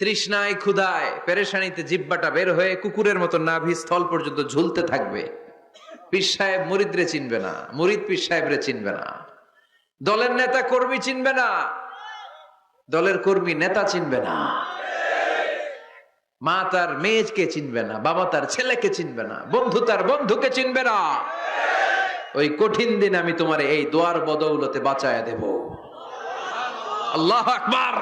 তৃষ্ণায় ক্ষুধায় পেরেশানিতে জিব্বাটা বের হয়ে কুকুরের মতো নাভি স্থল পর্যন্ত ঝুলতে থাকবে। পীর সাহেব মুরিদরে চিনবে না, মুরিদ পীর সাহেবরে চিনবে না। দলের নেতা কর্মী চিনবে না, দলের কর্মী নেতা চিনবে না। মা তার মেয়েকে চিনবে না, বাবা তার ছেলেকে চিনবে না, বন্ধু তার বন্ধুকে চিনবে না। ওই কঠিন দিন আমি তোমার এই দোয়ার বদৌলতে বাঁচায় দেব। আল্লাহ আকবার।